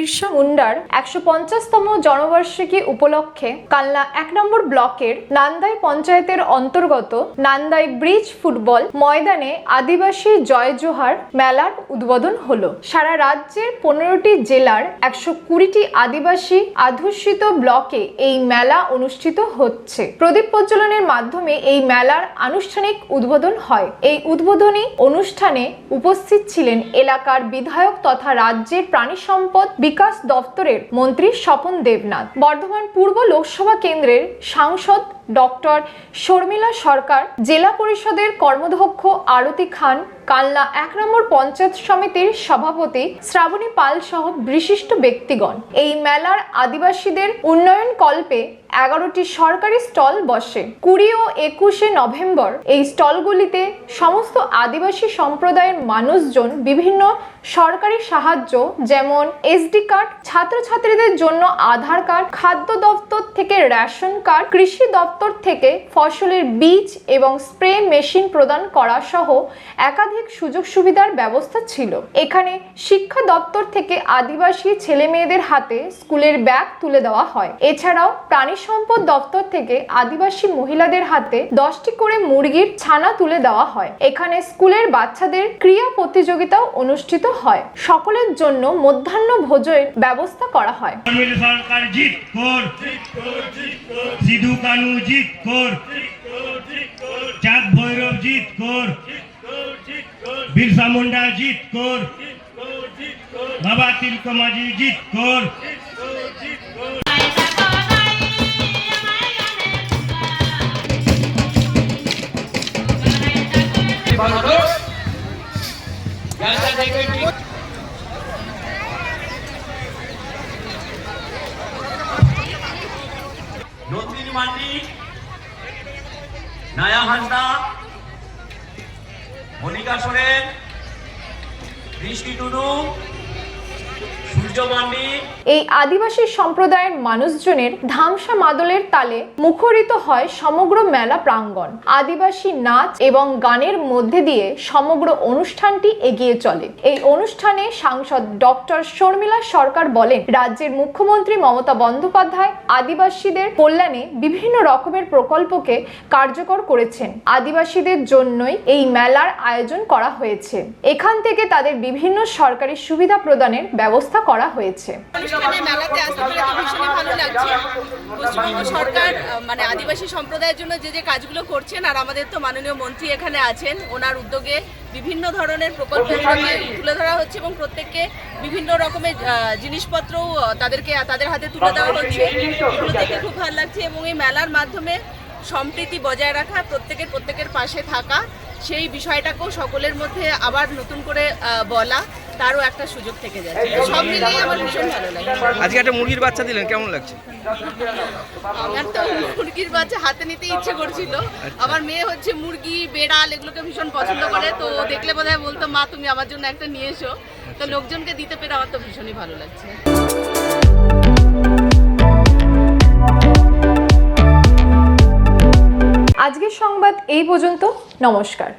বিরসা মুন্ডার একশো পঞ্চাশতম জন্মবার্ষিকী উপলক্ষে কালনা এক নম্বর ব্লকের নান্দাই পঞ্চায়েতের অন্তর্গত নান্দাই ব্রিজ ফুটবল ময়দানে আদিবাসী জয় জোহার মেলার উদ্বোধন হলো। সারা রাজ্যের পনেরোটি জেলার একশো কুড়িটি আদিবাসী আধুষিত ব্লকে এই মেলা অনুষ্ঠিত হচ্ছে। প্রদীপ প্রজ্বলনের মাধ্যমে এই মেলার আনুষ্ঠানিক উদ্বোধন হয়। এই উদ্বোধনী অনুষ্ঠানে উপস্থিত ছিলেন এলাকার বিধায়ক তথা রাজ্যের প্রাণী সম্পদ বিকাশ দপ্তরের মন্ত্রী স্বপন দেবনাথ। বর্ধমান পূর্ব লোকসভা কেন্দ্রের সাংসদ ডক্টর শর্মিলা সরকার, জেলা পরিষদের কর্মধ্যক্ষ আরতি খান, কালনা এক নম্বর পঞ্চায়েত সমিতির সভাপতি শ্রাবণী পাল সহ বিশিষ্ট ব্যক্তিগণ। এই মেলার আদিবাসীদের উন্নয়ন কল্পে এগারোটি সরকারি স্টল বসে। কুড়ি ও একুশে নভেম্বর এই স্টলগুলিতে সমস্ত আদিবাসী সম্প্রদায়ের মানুষজন বিভিন্ন সরকারি সাহায্য, যেমন এসডি কার্ড, ছাত্রছাত্রীদের জন্য আধার কার্ড, খাদ্য দপ্তর থেকে রেশন কার্ড, কৃষি দপ্তর থেকে ফসলের বীজ এবং স্প্রে মেশিন প্রদান করা সহ একাধিক সুযোগ সুবিধার ব্যবস্থা ছিল। এখানে শিক্ষা দপ্তর থেকে আদিবাসী ছেলে মেয়েদের হাতে স্কুলের ব্যাগ তুলে দেওয়া হয়। এছাড়াও প্রাণী সম্পদ দপ্তর থেকে আদিবাসী মহিলাদের হাতে দশটি করে মুরগির ছানা তুলে দেওয়া হয়। এখানে স্কুলের বাচ্চাদের ক্রিয়া প্রতিযোগিতাও অনুষ্ঠিত হয়। সকলের জন্য মধ্যাহ্ন ভোজের ব্যবস্থা করা হয়। সরকার জিত কানু জিত কর। চাঁদ ভৈরব জিত কর। বিরসা মুন্ডা জিত কর। বাবা তিলক মাঝি জিত কর। নন্দিনী মান্ডি নায়া হাসদা মনিকা সোরেন বৃষ্টি টুডু এই আদিবাসী সম্প্রদায়ের মানুষজনের ধামসা মাদলের তালে মুখরিত হয় সমগ্র মেলা প্রাঙ্গণ। আদিবাসী নাচ এবং গানের মধ্যে দিয়ে সমগ্র অনুষ্ঠানটি এগিয়ে চলে। এই অনুষ্ঠানে সাংসদ ডক্টর শর্মিলা সরকার বলেন, রাজ্যের মুখ্যমন্ত্রী মমতা বন্দ্যোপাধ্যায় আদিবাসীদের কল্যাণে বিভিন্ন রকমের প্রকল্পকে কার্যকর করেছেন। আদিবাসীদের জন্যই এই মেলার আয়োজন করা হয়েছে। এখান থেকে তাদের বিভিন্ন সরকারি সুবিধা প্রদানের ব্যবস্থা করা হয়েছে। ভালো লাগছে। পশ্চিমবঙ্গ সরকার মানে আদিবাসী সম্প্রদায়ের জন্য যে যে কাজগুলো করছেন, আর আমাদের তো মাননীয় মন্ত্রী এখানে আছেন, ওনার উদ্যোগে বিভিন্ন ধরনের প্রকল্পগুলোকে তুলে ধরা হচ্ছে এবং প্রত্যেককে বিভিন্ন রকমের জিনিসপত্রও তাদেরকে, তাদের হাতে তুলে দেওয়া হচ্ছে। এগুলো দেখে খুব ভালো লাগছে এবং এই মেলার মাধ্যমে সম্প্রীতি বজায় রাখা, প্রত্যেকের প্রত্যেকের পাশে থাকা, সেই বিষয়টাকেও সকলের মধ্যে আবার নতুন করে বলা। তারও একটা সুযোগ থেকে যাচ্ছে। সব মিলিয়ে আমার ভীষণ ভালো লাগে। আজকে একটা মুরগির বাচ্চা দিলেন কেমন লাগছে? আমার তো মুরগির বাচ্চা হাতে নিতে ইচ্ছে করছিল। আমার মেয়ে হচ্ছে মুরগি বেড়াল এগুলোকে ভীষণ পছন্দ করে। তো দেখলে বোধহয় বলতো মা তুমি আমার জন্য একটা নিয়ে এসো। তো লোকজনকে দিতে পেরে আমার তো ভীষণই ভালো লাগছে। আজকের সংবাদ এই পর্যন্ত। নমস্কার।